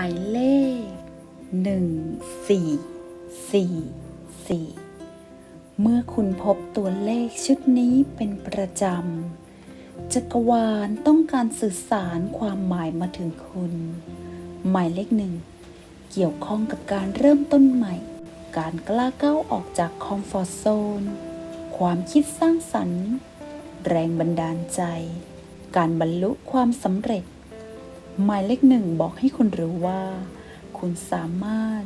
ายเลขหนึ่งสี่สี่สี่เมื่อคุณพบตัวเลขชุดนี้เป็นประจำ จักรวาลต้องการสื่อสารความหมายมาถึงคุณ หมายเลขหนึ่งเกี่ยวข้องกับการเริ่มต้นใหม่ การกล้าก้าวออกจากคอมฟอร์ทโซน ความคิดสร้างสรรค์ แรงบันดาลใจ การบรรลุความสำเร็จ หมายเลขหนึ่งบอกให้คุณรู้ว่า คุณสามารถ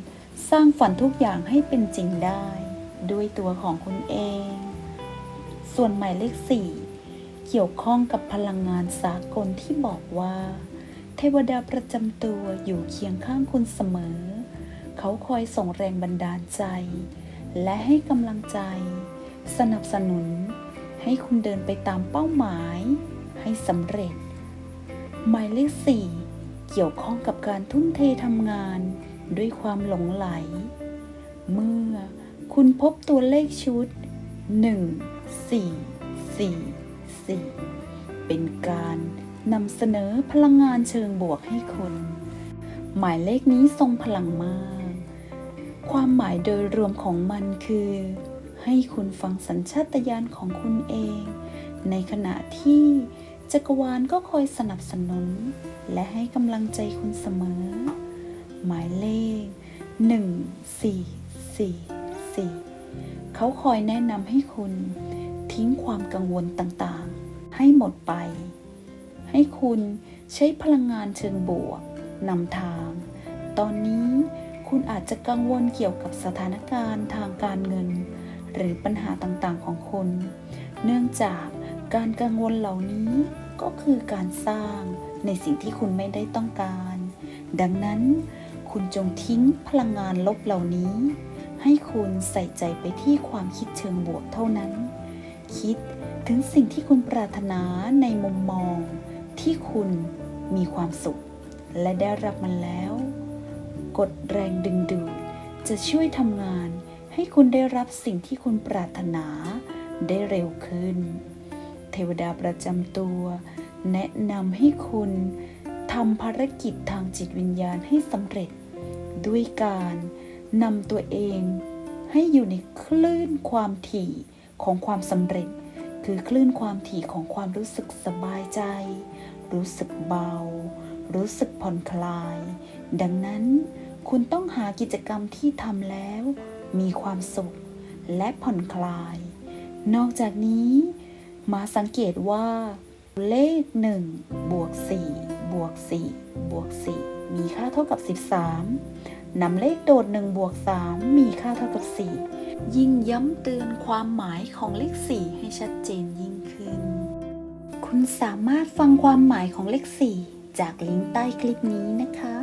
สร้างฝันทุกอย่างให้เป็นจริงได้ ด้วยตัวของคุณเอง ส่วนหมายเลขสี่เกี่ยวข้องกับพลังงานสากลที่บอกว่า เทวดาประจำตัวอยู่เคียงข้างคุณเสมอ เขาคอยส่งแรงบันดาลใจ และให้กำลังใจ สนับสนุน ให้คุณเดินไปตามเป้าหมาย ให้สำเร็จ หมายเลขสี่เกี่ยวข้องกับการทุ่มเททำงานด้วยความหลงไหล เมื่อคุณพบตัวเลขชุด 1 4 4 4 เป็นการนำเสนอพลังงานเชิงบวกให้คุณหมายเลขนี้ทรงพลังมาก ความหมายโดยรวมของมันคือ ให้คุณฟังสัญชาตญาณของคุณเอง ในขณะที่ จักรวาลก็คอยสนับสนุน และให้กำลังใจคุณเสมอ หมายเลข 1 4 4 4 เขาคอยแนะนำให้คุณทิ้งความกังวลต่างๆ ให้หมดไป ให้คุณใช้พลังงานเชิงบวกนำทาง ตอนนี้คุณอาจจะกังวลเกี่ยวกับสถานการณ์ทางการเงิน หรือปัญหาต่างๆของคุณ เนื่องจาก การกังวลเหล่านี้ก็คือการสร้างในสิ่งที่คุณไม่ได้ต้องการ ดังนั้นคุณจงทิ้งพลังงานลบเหล่านี้ ให้คุณใส่ใจไปที่ความคิดเชิงบวกเท่านั้น คิดถึงสิ่งที่คุณปรารถนาในมุมมอง ที่คุณมีความสุข และได้รับมันแล้ว กดแรงดึงดูดจะช่วยทำงานให้คุณได้รับสิ่งที่คุณปรารถนาได้เร็วขึ้น ทวดาประจำตัว แนะนำให้คุณทำภารกิจทางจิตวิญญาณให้สำเร็จ ด้วยการนำตัวเองให้อยู่ในคลื่นความถี่ของความสำเร็จ คือคลื่นความถี่ของความรู้สึกสบายใจ รู้สึกเบา รู้สึกผ่อนคลาย ดังนั้นคุณต้องหากิจกรรมที่ทำแล้ว มีความสุขและผ่อนคลาย นอกจากนี้ มาสังเกตว่า เลข 1 บวก 4 บวก 4 บวก 4 มีค่าเท่ากับ 13นำเลขโดด 1 บวก 3 มีค่าเท่ากับ 4 ยิ่งย้ำเตือนความหมายของเลข 4 ให้ชัดเจนยิ่งขึ้น คุณสามารถฟังความหมายของเลข 4 จากลิงก์ใต้คลิปนี้นะคะ